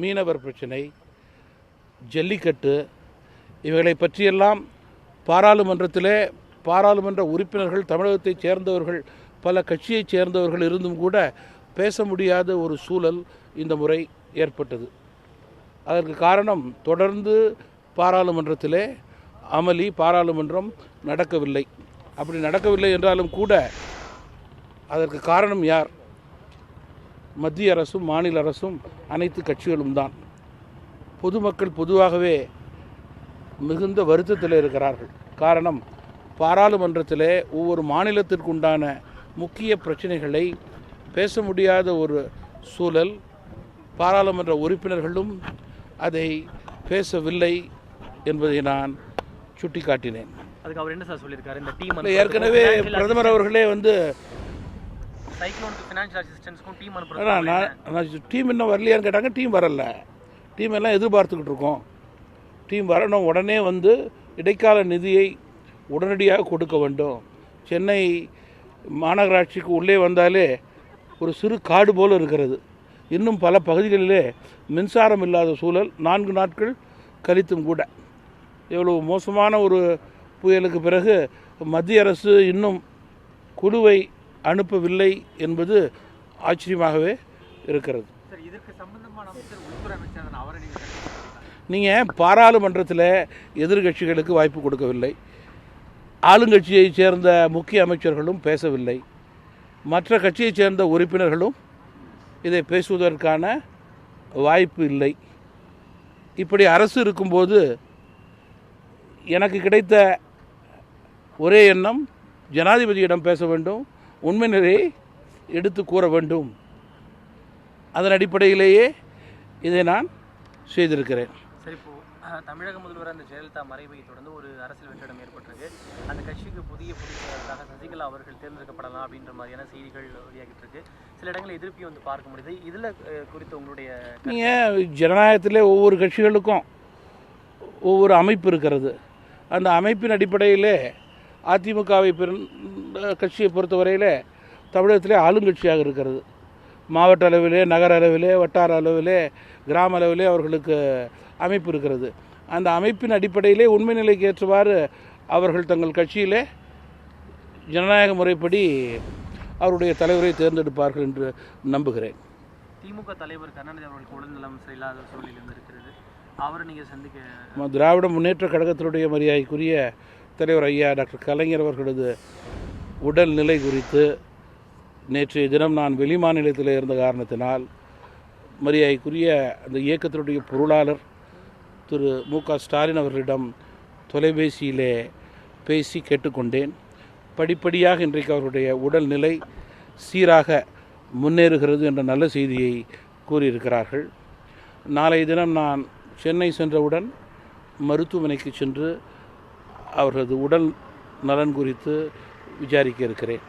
மீனவர் பிரச்சனை ஜல்லிக்கட்டு இவைகளை பற்றியெல்லாம் பாராளுமன்றத்திலே பாராளுமன்ற உறுப்பினர்கள் தமிழகத்தைச் சேர்ந்தவர்கள் பல கட்சியைச் சேர்ந்தவர்கள் இருந்தும் கூட பேச முடியாத ஒரு சூழல் இந்த முறை ஏற்பட்டது. அதற்கு காரணம் தொடர்ந்து பாராளுமன்றத்திலே அமளி பாராளுமன்றம் நடக்கவில்லை. அப்படி நடக்கவில்லை என்றாலும் கூட அதற்கு காரணம் யார்? மத்திய அரசும் மாநில அரசும் அனைத்து கட்சிகளும் தான். பொதுமக்கள் பொதுவாகவே மிகுந்த வருத்தத்தில் இருக்கிறார்கள். காரணம் பாராளுமன்றத்திலே ஒவ்வொரு மாநிலத்திற்குண்டான முக்கிய பிரச்சனைகளை பேச முடியாத ஒரு சூழல் பாராளுமன்ற உறுப்பினர்களும் அதை பேசவில்லை என்பதை நான் சுட்டிக்காட்டினேன். அதுக்கு அவர் என்ன சார் சொல்லியிருக்காரு? இந்த டீம் இல்லை, ஏற்கனவே பிரதமர் அவர்களே வந்து சைக்ளோனுக்கு ஃபினான்ஷியல் அசிஸ்டன்ஸ்க்கும் டீம் அனுப்புறாங்க டீம் இன்னும் வரலையான்னு கேட்டாங்க டீம் வரல. டீம் எல்லாம் எதிர்பார்த்துக்கிட்டு இருக்கோம். டீம் வரணும் உடனே வந்து இடைக்கால நிதியை உடனடியாக கொடுக்க வேண்டும். சென்னை மாநகராட்சிக்கு உள்ளே வந்தாலே ஒரு சிறு காடு போல இருக்கிறது. இன்னும் பல பகுதிகளிலே மின்சாரம் இல்லாத சூழல் நான்கு நாட்கள் கழித்தும் கூட. எவ்வளவு மோசமான ஒரு புயலுக்கு பிறகு மத்திய அரசு இன்னும் குழுவை அனுப்பவில்லை என்பது ஆச்சரியமாகவே இருக்கிறது. நீங்கள் பாராளுமன்றத்தில் எதிர்கட்சிகளுக்கு வாய்ப்பு கொடுக்கவில்லை. ஆளுங்கட்சியைச் சேர்ந்த முக்கிய அமைச்சர்களும் பேசவில்லை. மற்ற கட்சியைச் சேர்ந்த உறுப்பினர்களும் இதை பேசுவதற்கான வாய்ப்பு இல்லை. இப்படி அரசு இருக்கும்போது எனக்கு கிடைத்த ஒரே எண்ணம் ஜனாதிபதியிடம் பேச வேண்டும் உண்மை நிலையை எடுத்து கூற வேண்டும். அதன் அடிப்படையிலேயே இதை நான் செய்திருக்கிறேன். சரி இப்போ தமிழக முதல்வர் அந்த ஜெயலலிதா மறைவை தொடர்ந்து ஒரு அரசியல் வெற்றிடம் ஏற்பட்டிருக்கு. அந்த கட்சிக்கு புதிய பொதுச்செயலாளராக சசிகலா அவர்கள் தேர்ந்தெடுக்கப்படலாம் அப்படின்ற மாதிரியான செய்திகள் வெளியாகிட்டு இருக்கு. சில இடங்களில் எதிர்ப்பையும் வந்து பார்க்க முடியுது. இதில் குறித்து உங்களுடைய நீங்கள் ஜனநாயகத்திலே ஒவ்வொரு கட்சிகளுக்கும் ஒவ்வொரு அமைப்பு இருக்கிறது. அந்த அமைப்பின் அடிப்படையிலே அதிமுகவை பெரும் கட்சியை பொறுத்தவரையிலே தமிழகத்திலே ஆளுங்கட்சியாக இருக்கிறது. மாவட்ட அளவிலே நகர அளவிலே வட்டார அளவிலே கிராம அளவிலே அவர்களுக்கு அமைப்பு இருக்கிறது. அந்த அமைப்பின் அடிப்படையிலே உண்மை நிலைக்கு ஏற்றவாறு அவர்கள் தங்கள் கட்சியிலே ஜனநாயக முறைப்படி அவருடைய தலைவரை தேர்ந்தெடுப்பார்கள் என்று நம்புகிறேன். திமுக தலைவர் கருணாநிதி அவர்களுக்கு உடல்நலம் சரியில்லாத சூழலில் இருந்திருக்கிறது அவரை நீங்கள் சந்திக்க திராவிட முன்னேற்ற கழகத்தினுடைய மரியாதைக்குரிய தலைவர் ஐயா டாக்டர் கலைஞர் அவர்களது உடல்நிலை குறித்து நேற்றைய தினம் நான் வெளி மாநிலத்தில் இருந்த காரணத்தினால் மரியாதைக்குரிய அந்த இயக்கத்தினுடைய பொருளாளர் திரு மு க ஸ்டாலின் அவர்களிடம் தொலைபேசியிலே பேசி கேட்டுக்கொண்டேன். படிப்படியாக இன்றைக்கு அவருடைய உடல்நிலை சீராக முன்னேறுகிறது என்ற நல்ல செய்தியை கூறியிருக்கிறார்கள். நாளைய தினம் நான் சென்னை சென்றவுடன் மருத்துவமனைக்கு சென்று அவரது உடல் நலன் குறித்து விசாரிக்க இருக்கிறேன்.